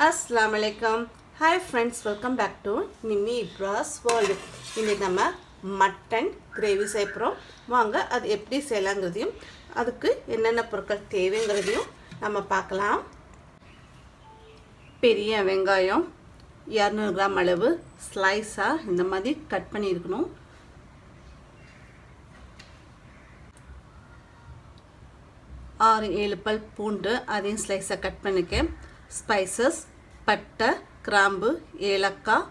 அஸ்லாம் வலைக்கம் hi friends welcome back to Nimmi Ibras world இன்றைக்கி நம்ம மட்டன் கிரேவி செய்ய வாங்க அது எப்படி செய்யலாங்கிறதையும் அதுக்கு என்னென்ன பொருட்கள் தேவைங்கிறதையும் நம்ம பார்க்கலாம். பெரிய வெங்காயம் இரநூறு கிராம் அளவு ஸ்லைஸாக இந்த மாதிரி கட் பண்ணியிருக்கணும் ஆறு ஏழு பல் பூண்டு அதையும் ஸ்லைஸாக கட் பண்ணிக்கேன் ஸ்பைசஸ் பட்டை கிராம்பு ஏலக்காய்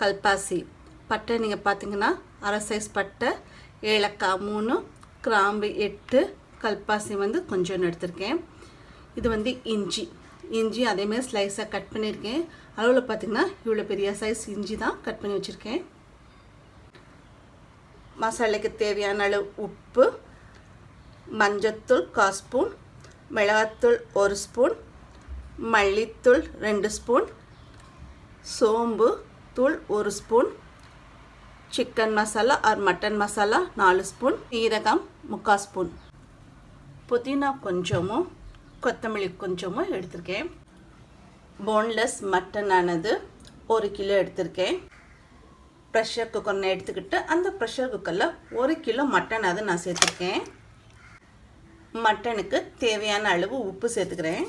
கல்பாசி. பட்டை நீங்கள் பார்த்தீங்கன்னா அரை சைஸ் பட்டை ஏலக்காய் மூணு கிராம்பு எட்டு கல்பாசி வந்து கொஞ்சம் எடுத்திருக்கேன். இது வந்து இஞ்சி. இஞ்சி அதேமாதிரி ஸ்லைஸாக கட் பண்ணியிருக்கேன். அளவில் பார்த்தீங்கன்னா இவ்வளோ பெரிய சைஸ் இஞ்சி தான் கட் பண்ணி வச்சுருக்கேன். மசாலைக்கு தேவையான அளவு உப்பு மஞ்சத்தூள் கால் ஸ்பூன் மிளகாத்தூள் ஒரு ஸ்பூன் மல்லித்தூள் ரெண்டு ஸ்பூன் சோம்பு தூள் ஒரு spoon chicken masala or mutton masala நாலு ஸ்பூன் சீரகம் முக்கால் ஸ்பூன். புதினா கொஞ்சமும் கொத்தமல்லி கொஞ்சமும் எடுத்திருக்கேன். போன்லெஸ் மட்டன் ஆனது ஒரு கிலோ எடுத்திருக்கேன். ப்ரெஷர் குக்கர்னு எடுத்துக்கிட்டு அந்த ப்ரெஷர் குக்கரில் ஒரு கிலோ மட்டன் அது நான் சேர்த்துருக்கேன். மட்டனுக்கு தேவையான அளவு உப்பு சேர்த்துக்கிறேன்.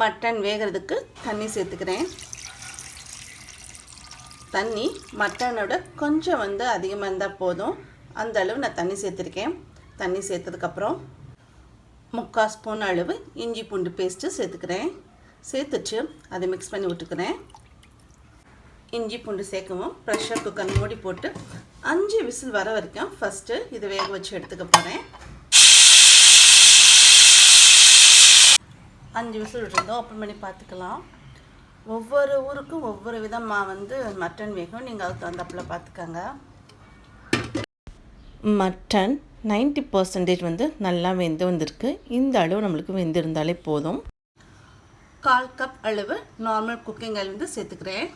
மட்டன் வேகிறதுக்கு தண்ணி சேர்த்துக்கிறேன். தண்ணி மட்டனோட கொஞ்சம் வந்து அதிகமாக இருந்தால் போதும். அந்த அளவு நான் தண்ணி சேர்த்துருக்கேன். தண்ணி சேர்த்ததுக்கப்புறம் முக்கால் ஸ்பூன் அளவு இஞ்சி பூண்டு பேஸ்ட்டு சேர்த்துக்கிறேன். சேர்த்துட்டு அதை மிக்ஸ் பண்ணி விட்டுக்கிறேன். இஞ்சி பூண்டு சேர்க்கவும் ப்ரெஷர் குக்கர் மூடி போட்டு அஞ்சு விசில் வர வரைக்கும் ஃபஸ்ட்டு இதை வேக வச்சு எடுத்துக்க போகிறேன் அஞ்சு விசில் விட்டுருந்தோம். ஓப்பன் பண்ணி பார்த்துக்கலாம். ஒவ்வொரு ஊருக்கும் ஒவ்வொரு விதமாக வந்து மட்டன் வேகும் நீங்கள் அதுக்கு தகுந்தாப்பில் பார்த்துக்கோங்க. மட்டன் நைன்டி பர்சன்டேஜ் வந்து நல்லா வெந்து வந்திருக்கு. இந்த அளவு நம்மளுக்கு வெந்திருந்தாலே போதும். கால் கப் அளவு நார்மல் குக்கிங் ஆயில் வந்து சேர்த்துக்கிறேன்.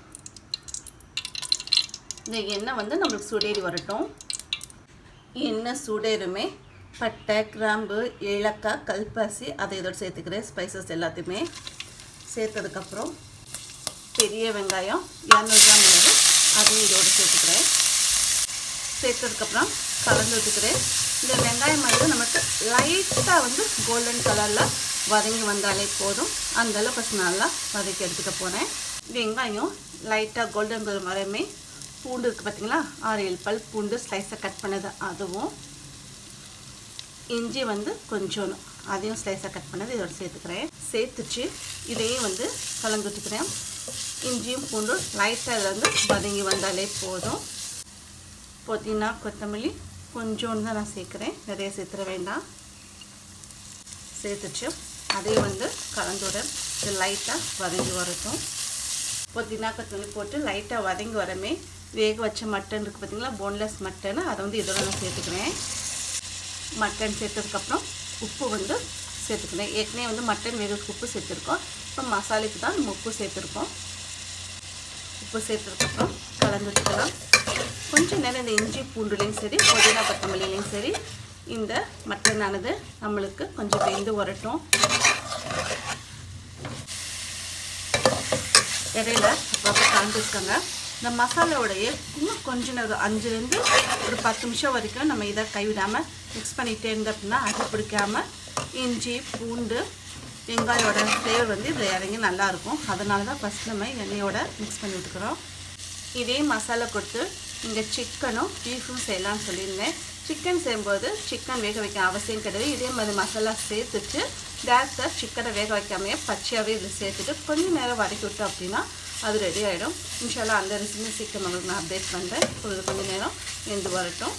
இந்த எண்ணெய் வந்து நம்மளுக்கு சுடேறி வரட்டும். எண்ணெய் சுடேறுமே பட்டை கிராம்பு ஏலக்காய் கல்பாசி அதை இதோட சேர்த்துக்கிறேன். ஸ்பைசஸ் எல்லாத்தையுமே சேர்த்ததுக்கப்புறம் பெரிய வெங்காயம் இரநூறு கிராம் அளவு அதையும் இதோடு சேர்த்துக்கிறேன். சேர்த்ததுக்கப்புறம் கலந்து விட்டுக்கிறேன் இந்த வெங்காயம் வந்து நமக்கு லைட்டாக வந்து கோல்டன் கலரில் வதங்கி வந்தாலே போதும். அந்தளவு ஃபஸ்ட் நல்லா வதக்கி எடுத்துக்க போகிறேன் வெங்காயம் லைட்டாக கோல்டன் கலர் வரையுமே பூண்டு இருக்குது பார்த்தீங்களா ஆறு ஏழு பல் பூண்டு ஸ்லைஸை கட் பண்ணது அதுவும் இஞ்சி வந்து கொஞ்சம் அதையும் ஸ்லைஸாக கட் பண்ணது இதோட சேர்த்துக்கிறேன். சேர்த்துச்சு. இதையும் வந்து கலந்துட்டுக்கிறேன் இஞ்சியும் பூண்டு லைட்டாக இதில் வந்து வதங்கி வந்தாலே போதும். புதினா கொத்தமல்லி கொஞ்சோன்னு தான் நான் சேர்க்குறேன். நிறைய சேர்த்துற வேண்டாம். சேர்த்துச்சு. அதையும் வந்து கலந்துடன் இது லைட்டாக வதங்கி வரட்டும். புதினா கொத்தமல்லி போட்டு லைட்டாக வதங்கி வரமே வேக வச்ச மட்டன் இருக்குது பார்த்தீங்களா போன்லெஸ் மட்டன் அதை வந்து இதோட நான் சேர்த்துக்கிறேன். மட்டன் சேர்த்ததுக்கப்புறம் உப்பு வந்து சேர்த்துக்கணும். ஏற்கனவே வந்து மட்டன் வேகிறதுக்கு உப்பு சேர்த்துருக்கோம். இப்போ மசாலைக்கு தான் நம்ம உப்பு சேர்த்துருக்கோம். உப்பு சேர்த்ததுக்கப்புறம் கலந்து வச்சுக்கலாம் கொஞ்சம் நேரம் இந்த இஞ்சி பூண்டுலேயும் சரி புதினா கொத்தமல்லிலையும் சரி இந்த மட்டனானது நம்மளுக்கு கொஞ்சம் வெந்து உரட்டும் இடையில அப்பப்போ கலந்துருக்கோங்க இந்த மசாலாவுடைய இன்னும் கொஞ்ச நேரம் அஞ்சுலேருந்து ஒரு பத்து நிமிஷம் வரைக்கும் நம்ம இதை கைவிடாமல் மிக்ஸ் பண்ணிகிட்டே இருந்தோம் அப்படின்னா அடி பிடிக்காம இஞ்சி பூண்டு வெங்காயோட ஃப்ளேவர் வந்து இதில் இறங்கி நல்லாயிருக்கும் அதனால தான் ஃபஸ்ட் நம்ம எண்ணெயோட மிக்ஸ் பண்ணி விட்டுக்கிறோம். இதே மசாலா கொடுத்து இங்கே சிக்கனும் பீஃபும் செய்யலாம்னு சொல்லியிருந்தேன். சிக்கன் செய்யும்போது சிக்கன் வேக வைக்க அவசியம் கிடையாது. இதே மாதிரி மசாலா சேர்த்துட்டு டேரக்டாக சிக்கனை வேக வைக்காமையே பச்சையாகவே இதில் சேர்த்துட்டு கொஞ்சம் நேரம் வதக்கி விட்டோம் அப்படின்னா அது ரெடி ஆகிடும் இன்ஷால்லாம் அந்த ரெசிபி சீக்கிரம் உங்களுக்கு நான் அப்டேட் பண்ணுறேன் ஒரு கொஞ்சம் நேரம் வெந்து வரட்டும்.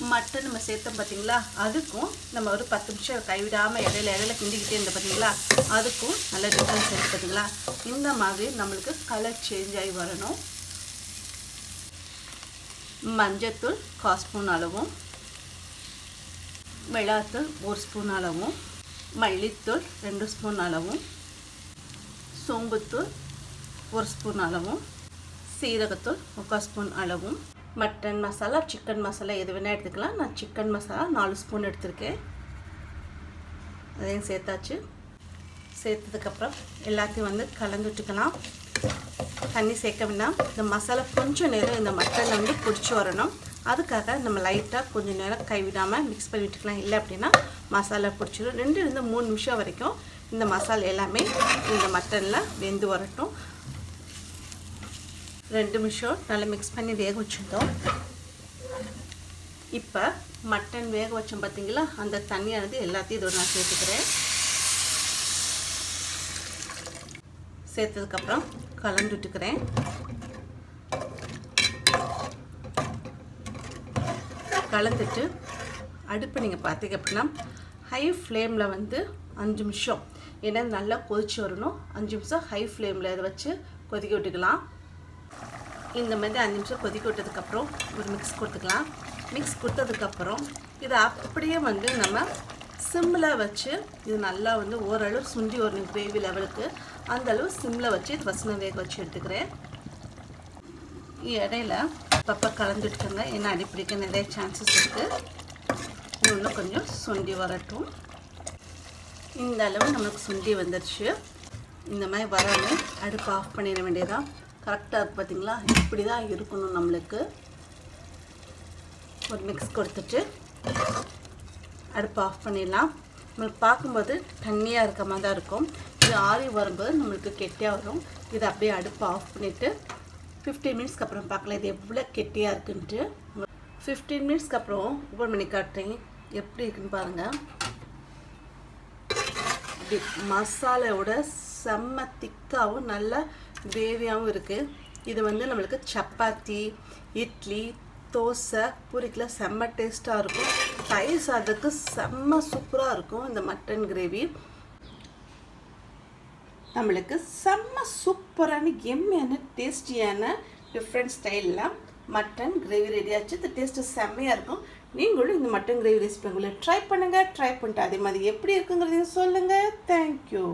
மட்டன் நம்ம சேர்த்தோம் பார்த்தீங்களா? அதுக்கும் நம்ம ஒரு பத்து நிமிஷம் கைவிடாமல் இடையில இடையில கிண்டிக்கிட்டே இருந்த பார்த்தீங்களா? அதுக்கும் நல்ல டிஃப்ரென்ஸ் இருக்குது பார்த்தீங்களா? இந்த மாதிரி நம்மளுக்கு கலர் சேஞ்ச் ஆகி வரணும். மஞ்சத்தூள் கால் ஸ்பூன் அளவும். மிளகாத்தூள் ஒரு ஸ்பூன் அளவும். மல்லித்தூள் ரெண்டு ஸ்பூன் அளவும். சோம்புத்தூள் ஒரு ஸ்பூன் அளவும். சீரகத்தூள் முக்கால் ஸ்பூன் அளவும். மட்டன் மசாலா சிக்கன் மசாலா எது வேணால் எடுத்துக்கலாம். நான் சிக்கன் மசாலா நாலு ஸ்பூன் எடுத்திருக்கேன். அதையும் சேர்த்தாச்சு. சேர்த்ததுக்கப்புறம் எல்லாத்தையும் வந்து கலந்து விட்டுக்கலாம். தண்ணி சேர்க்க வேண்டாம். இந்த மசாலா கொஞ்சம் நேரம் இந்த மட்டனில் வந்து பிடிச்சி வரணும். அதுக்காக நம்ம லைட்டாக கொஞ்சம் நேரம் கைவிடாமல் மிக்ஸ் பண்ணி விட்டுக்கலாம். இல்லை அப்படின்னா மசாலா பிடிச்சிடும் ரெண்டுலேருந்து மூணு நிமிஷம் வரைக்கும் இந்த மசாலா எல்லாமே இந்த மட்டனில் வெந்து வரட்டும். ரெண்டு நிமிஷம் நல்லா மிக்ஸ் பண்ணி வேக வச்சுருந்தோம் இப்போ மட்டன் வேக வச்சோம் பார்த்தீங்களா அந்த தண்ணியானது எல்லாத்தையும் இதோட நான் சேர்த்துக்கிறேன். சேர்த்ததுக்கப்புறம் கலந்து விட்டுக்கிறேன். கலந்துட்டு அடுப்பை நீங்கள் பார்த்தீங்க அப்படின்னா ஹை ஃப்ளேமில் வந்து அஞ்சு நிமிஷம். ஏன்னா நல்லா கொதிச்சு வரணும். அஞ்சு நிமிஷம் ஹை ஃப்ளேமில் இதை வச்சு கொதிக்க விட்டுக்கலாம். இந்த மாதிரி அஞ்சு நிமிஷம் கொதிக்க விட்டதுக்கப்புறம் ஒரு மிக்ஸ் கொடுத்துக்கலாம். மிக்ஸ் கொடுத்ததுக்கப்புறம் இதை அப்படியே வந்து நம்ம சிம்மில் வச்சு இது நல்லா வந்து ஓரளவு சுண்டி ஒரு கிரேவி லெவலுக்கு அந்த அளவு சிம்மில் வச்சு இது ஃபஸ்ட் நான் வேக வச்சு எடுத்துக்கிறேன். இடையில பப்பை கலந்துட்டுக்கோங்க ஏன்னா அடிப்பிடிக்க நிறைய சான்சஸ் இருக்குது இன்னும் கொஞ்சம் சுண்டி வரட்டும். இந்த அளவு நமக்கு சுண்டி வந்துடுச்சு இந்த மாதிரி வரணும் அடுப்பு ஆஃப் பண்ணிட வேண்டியதான் கரெக்டாக இருக்குது பார்த்தீங்களா இப்படி தான் இருக்கணும் நம்மளுக்கு. ஒரு மிக்ஸ் கொடுத்துட்டு அடுப்பு ஆஃப் பண்ணிடலாம். நம்மளுக்கு பார்க்கும்போது தண்ணியாக இருக்க மாதிரி தான் இருக்கும். இது ஆறி வரும்போது நம்மளுக்கு கெட்டியாக வரும். இதை அப்படியே அடுப்பு ஆஃப் பண்ணிவிட்டு ஃபிஃப்டீன் மினிட்ஸ்க்கு அப்புறம் பார்க்கலாம். இது எவ்வளோ கெட்டியாக இருக்குன்ட்டு. ஃபிஃப்டீன் மினிட்ஸ்க்கு அப்புறம் ஓப்பன் பண்ணி காட்டுறேன். எப்படி இருக்குன்னு பாருங்கள் இப்படி மசாலாவோட செம்ம திக்காகவும் நல்ல கிரேவியாகவும் இருக்குது இது வந்து நம்மளுக்கு சப்பாத்தி இட்லி தோசை பூரிக்கெலாம் செம்ம டேஸ்ட்டாக இருக்கும். தயிர் சாதத்துக்கு செம்ம சூப்பராக இருக்கும் இந்த மட்டன் கிரேவி. நம்மளுக்கு செம்ம சூப்பரான எம்மையான டேஸ்டியான டிஃப்ரெண்ட் ஸ்டைலில் மட்டன் கிரேவி ரெடி ஆச்சு. இந்த டேஸ்ட்டு செம்மையாக இருக்கும். நீங்களும் இந்த மட்டன் கிரேவி ரெசிபி உங்களை ட்ரை பண்ணுங்கள் ட்ரை பண்ணிட்டு அதே மாதிரி எப்படி இருக்குங்கிறதையும் சொல்லுங்கள் தேங்க்யூ